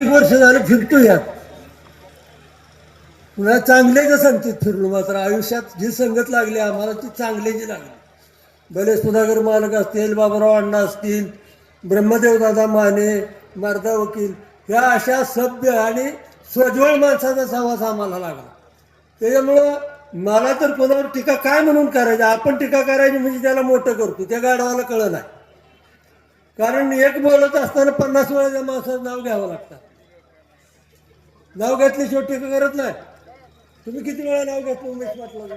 एक वर्ष झालं फिरतो यात. पुन्हा चांगले संगतीत फिरलो मात्र आयुष्यात जी संगत लागली आम्हाला ती चांगल्याची लागली. भले सुधाकर मालक असतील बाबाराव अण्णा असतील ब्रह्मदेव दादा माने मारदा वकील ह्या अशा सभ्य आणि स्वज्वळ माणसाचा सहवास आम्हाला लागला. त्याच्यामुळं मला तर कोणावर टीका काय म्हणून करायची? आपण टीका करायची म्हणजे त्याला मोठं करतो. त्या गाढवाला कळलं नाही. कारण एक बोलत असताना पन्नास वेळा त्या माणसाचं नाव घ्यावं लागतं. नाव घेतली शेवटी करत नाही. तुम्ही किती वेळा नाव घेतलं उमेश पाटला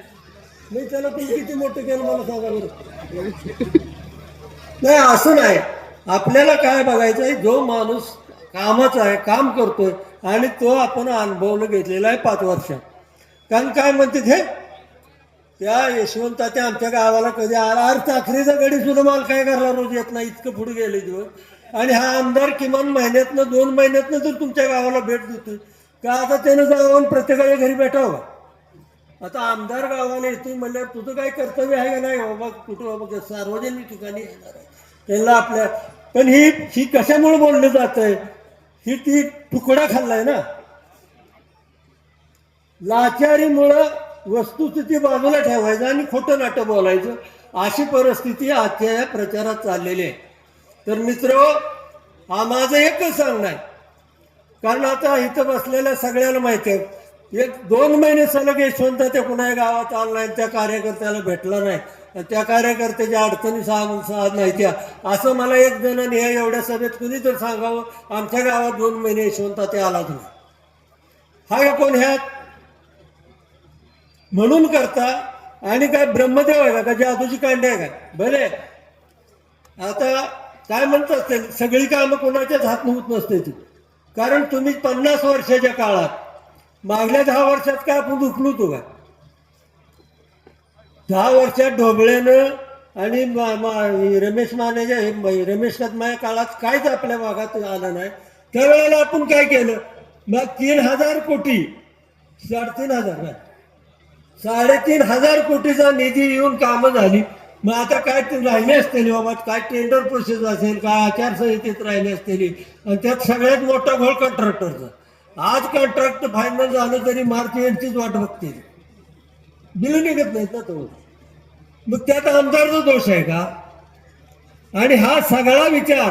मी त्याला तुम्ही किती मोठं केलं मला सांगा बरं. नाही असं नाही. आपल्याला काय बघायचं आहे जो माणूस कामाचा आहे काम करतोय आणि तो आपण अनुभवलं घेतलेला आहे पाच वर्षात. कारण काय म्हणते हे? त्या यशवंताच्या आमच्या गावाला कधी आला? अरे चाकरीचा गडी सुद्धा मला काय करायला रोज येत नाही इतकं पुढे गेले दिवस आणि हा आमदार किमान महिन्यातनं दोन महिन्यातनं जर तुमच्या गावाला भेट देतोय का आता त्यानं जाऊन प्रत्येकाच्या घरी भेटावं? आता आमदार गावाला येतोय म्हणल्यावर तुझं काय कर्तव्य आहे का नाही? बाबा कुठं बाबा सार्वजनिक ठिकाणी येणार आहे. त्यांना आपल्या पण ही ही कशामुळे बोललं जात आहे ही ती तुकडा खाल्लाय ना. लाचारीमुळं वस्तुस्थिती बाजूला ठेवायचं आणि खोटं नाटं बोलायचं. अशी परिस्थिती आजच्या या प्रचारात चाललेली आहे. तर मित्र हा माझं एकच सांगणं आहे. कारण आता इथं बसलेल्या सगळ्याला माहिती आहे एक दोन महिने सलग यशवंत त्या कुणा गावात आणला नाही त्या कार्यकर्त्याला भेटला नाही. त्या कार्यकर्त्याच्या अडचणी सांग सांग नाही त्या असं मला एक जणांनी हे एवढ्या सभेत कुणी तर सांगावं आमच्या गावात दोन महिने यशवंत ते आला तुम्ही हा कोण ह्यात? म्हणून करता आणि काय ब्रह्मदेव आहे का? त्याच्या आजूची कांडे आहे का? बरे. आता काय म्हणतात ते? सगळी कामं कोणाच्याच हात होत नसते ती. कारण तुम्ही पन्नास वर्षाच्या काळात मागल्या दहा वर्षात काय आपण उकलू तो का? दहा वर्षात ढोबळेनं आणि मा- मा- रमेश मानेच्या हे- रमेश या काळात काहीच आपल्या भागात आलं नाही. त्यावेळेला आपण काय केलं? मग तीन हजार कोटी साडेतीन हजार काय साडेतीन हजार कोटीचा निधी येऊन कामं झाली. मग आता काय ते राहिले असतील बाबा? काय टेंडर प्रोसेस असेल काय आचारसंहितेत राहिले असतील? आणि त्यात सगळ्यात मोठा घोळ कॉन्ट्रॅक्टरचा आज कॉन्ट्रॅक्ट फायनल झालं तरी मार्च एंडचीच वाट बघतील. बिल निघत नाहीत ना तो मग त्यात आमदारचा दोष आहे का? आणि हा सगळा विचार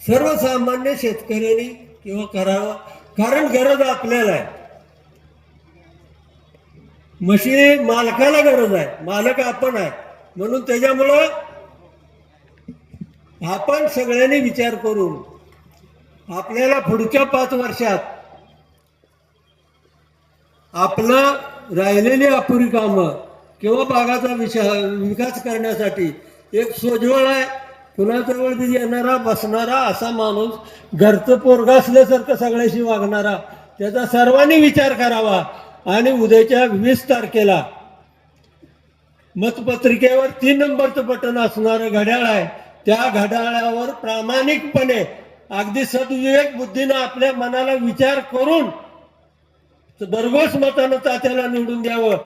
सर्वसामान्य शेतकऱ्यांनी किंवा करावा. कारण गरज आपल्याला आहे. म्हशी मालकाला गरज आहे मालक आपण आहे. म्हणून त्याच्यामुळं आपण सगळ्यांनी विचार करून आपल्याला पुढच्या पाच वर्षात आपलं राहिलेली अपुरी कामं किंवा भागाचा विषय विकास करण्यासाठी एक सोज्वळ आहे. कुणाजवळ बी येणारा बसणारा असा माणूस घरचं पोरगा असल्यासारखं सगळ्याशी वागणारा त्याचा सर्वांनी विचार करावा. आणि उद्याच्या वीस तारखेला मतपत्रिकेवर तीन नंबरचं बटन असणारं घड्याळ आहे. त्या घड्याळावर प्रामाणिकपणे अगदी सद्विवेक बुद्धीनं आपल्या मनाला विचार करून भरघोस मतानं तात्याला निवडून द्यावं.